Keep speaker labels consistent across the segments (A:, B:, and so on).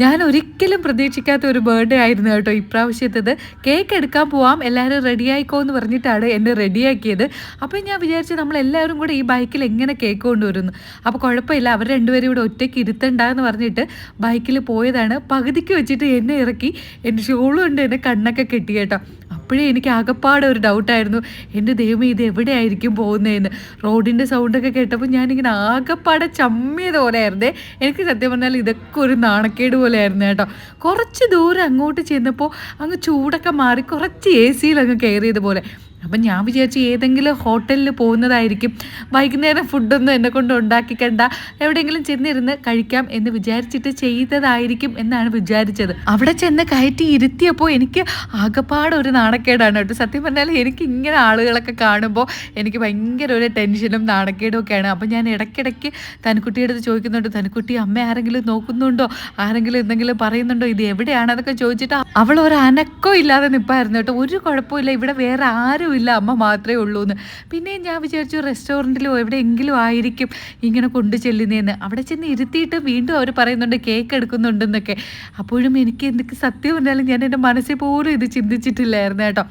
A: ഞാൻ ഒരിക്കലും പ്രതീക്ഷിക്കാത്ത ഒരു ബർത്ത്ഡേ ആയിരുന്നു കേട്ടോ ഇപ്രാവശ്യത്തത്. കേക്ക് എടുക്കാൻ പോവാം എല്ലാവരും റെഡി ആയിക്കോ എന്ന് പറഞ്ഞിട്ടാണ് എന്നെ റെഡിയാക്കിയത് അപ്പോൾ ഞാൻ വിചാരിച്ചു നമ്മൾ എല്ലാവരും കൂടെ ഈ ബൈക്കിൽ എങ്ങനെ കേക്ക് കൊണ്ടുവരുന്നു. അപ്പോൾ കുഴപ്പമില്ല അവർ രണ്ടുപേരും ഇവിടെ ഒറ്റയ്ക്ക് ഇരുത്തണ്ടെന്ന് പറഞ്ഞിട്ട് ബൈക്കിൽ പോയതാണ്. പകുതിക്ക് വെച്ചിട്ട് എന്നെ ഇറക്കി. എന്റെ ഷോളും ഉണ്ട് എന്നെ കണ്ണൊക്കെ കെട്ടി കേട്ടോ. അപ്പോഴേ എനിക്ക് ആകപ്പാടെ ഒരു ഡൗട്ടായിരുന്നു എന്റെ ദൈവം ഇത് എവിടെയായിരിക്കും പോകുന്നതെന്ന്. റോഡിന്റെ സൗണ്ടൊക്കെ കേട്ടപ്പോൾ ഞാനിങ്ങനെ ആകപ്പാടെ ചമ്മിയത് പോലെയായിരുന്നേ. എനിക്ക് സത്യം പറഞ്ഞാൽ ഇതൊക്കെ ഒരു നാണക്കേട് പോലെയായിരുന്നു കേട്ടോ. കുറച്ച് ദൂരം അങ്ങോട്ട് ചെന്നപ്പോൾ അങ്ങ് ചൂടൊക്കെ മാറി കുറച്ച് എ സിയിൽ അങ്ങ് കയറിയത് പോലെ അപ്പം ഞാൻ വിചാരിച്ചു ഏതെങ്കിലും ഹോട്ടലിൽ പോകുന്നതായിരിക്കും. വൈകുന്നേരം ഫുഡൊന്നും എന്നെ കൊണ്ട് ഉണ്ടാക്കിക്കണ്ട. എവിടെയെങ്കിലും ചെന്നിരുന്ന് കഴിക്കാം എന്ന് വിചാരിച്ചിട്ട് ചെയ്തതായിരിക്കും എന്നാണ് വിചാരിച്ചത്. അവിടെ ചെന്ന് കയറ്റി ഇരുത്തിയപ്പോൾ എനിക്ക് ആകപ്പാട് ഒരു നാണക്കേടാണ് കേട്ടോ. സത്യം പറഞ്ഞാൽ എനിക്ക് ഇങ്ങനെ ആളുകളൊക്കെ കാണുമ്പോൾ എനിക്ക് ഭയങ്കര ഒരു ടെൻഷനും നാണക്കേടും ഒക്കെയാണ്. അപ്പം ഞാൻ ഇടയ്ക്കിടയ്ക്ക് തനിക്കുട്ടിയുടെ അടുത്ത് ചോദിക്കുന്നുണ്ട് തനുക്കുട്ടി അമ്മ ആരെങ്കിലും നോക്കുന്നുണ്ടോ? ആരെങ്കിലും എന്തെങ്കിലും പറയുന്നുണ്ടോ? ഇത് എവിടെയാണ്? അതൊക്കെ ചോദിച്ചിട്ട് അവൾ ഒരു അനക്കോ ഇല്ലാതെ നിൽപ്പായിരുന്നു കേട്ടോ. ഒരു കുഴപ്പമില്ല ഇവിടെ വേറെ ആരും ഇല്ല അമ്മ മാത്രമേ ഉള്ളൂ എന്ന് പിന്നെയും ഞാൻ വിചാരിച്ചു റെസ്റ്റോറന്റിലോ എവിടെയെങ്കിലും ആയിരിക്കും ഇങ്ങനെ കൊണ്ടു ചെല്ലുന്നതെന്ന് അവിടെ ചെന്ന് ഇരുത്തിയിട്ട് വീണ്ടും അവർ പറയുന്നുണ്ട് കേക്ക് എടുക്കുന്നുണ്ടെന്നൊക്കെ. അപ്പോഴും എനിക്ക് എന്തൊക്കെ സത്യം പറഞ്ഞാലും ഞാൻ എന്റെ മനസ്സിൽ പോലും ഇത് ചിന്തിച്ചിട്ടില്ലായിരുന്നു കേട്ടോ.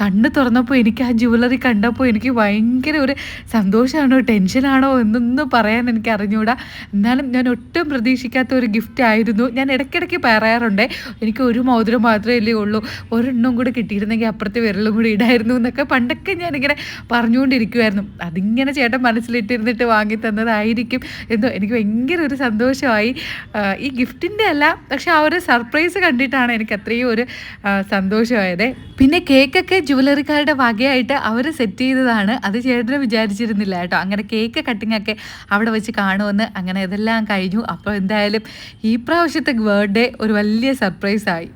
A: കണ്ണ് തുറന്നപ്പോൾ എനിക്ക് ആ ജുവലറി കണ്ടപ്പോൾ എനിക്ക് ഭയങ്കര ഒരു സന്തോഷമാണോ ടെൻഷനാണോ എന്നൊന്നും പറയാൻ എനിക്ക് അറിഞ്ഞുകൂടാ എന്നാലും ഞാൻ ഒട്ടും പ്രതീക്ഷിക്കാത്ത ഒരു ഗിഫ്റ്റ് ആയിരുന്നു. ഞാൻ ഇടയ്ക്കിടയ്ക്ക് പറയാറുണ്ട് എനിക്ക് ഒരു മോതിരം മാത്രമേ അല്ലേ ഉള്ളൂ. ഒരെണ്ണം കൂടെ കിട്ടിയിരുന്നെങ്കിൽ അപ്പുറത്തെ വിരലും കൂടി ഇടായിരുന്നു എന്നൊക്കെ. പണ്ടൊക്കെ ഞാനിങ്ങനെ പറഞ്ഞുകൊണ്ടിരിക്കുമായിരുന്നു അതിങ്ങനെ ചേട്ടൻ മനസ്സിലിട്ടിരുന്നിട്ട് വാങ്ങി തന്നതായിരിക്കും എന്തോ എനിക്ക് ഭയങ്കര ഒരു സന്തോഷമായി. ഈ ഗിഫ്റ്റിന്റെ അല്ല പക്ഷെ ആ ഒരു സർപ്രൈസ് കണ്ടിട്ടാണ് എനിക്ക് അത്രയും ഒരു സന്തോഷമായത്. പിന്നെ കേക്കൊക്കെ ജുവലറിക്കാരുടെ വകയായിട്ട് അവർ സെറ്റ് ചെയ്തതാണ്. അത് ചേട്ടന് വിചാരിച്ചിരുന്നില്ല കേട്ടോ. അങ്ങനെ കേക്ക് കട്ടിംഗ് ഒക്കെ അവിടെ വെച്ച് കാണുമെന്ന് അങ്ങനെ ഇതെല്ലാം കഴിഞ്ഞു. അപ്പോൾ എന്തായാലും ഈ പ്രാവശ്യത്തെ ബർത്ത്ഡേ ഒരു വലിയ സർപ്രൈസായി.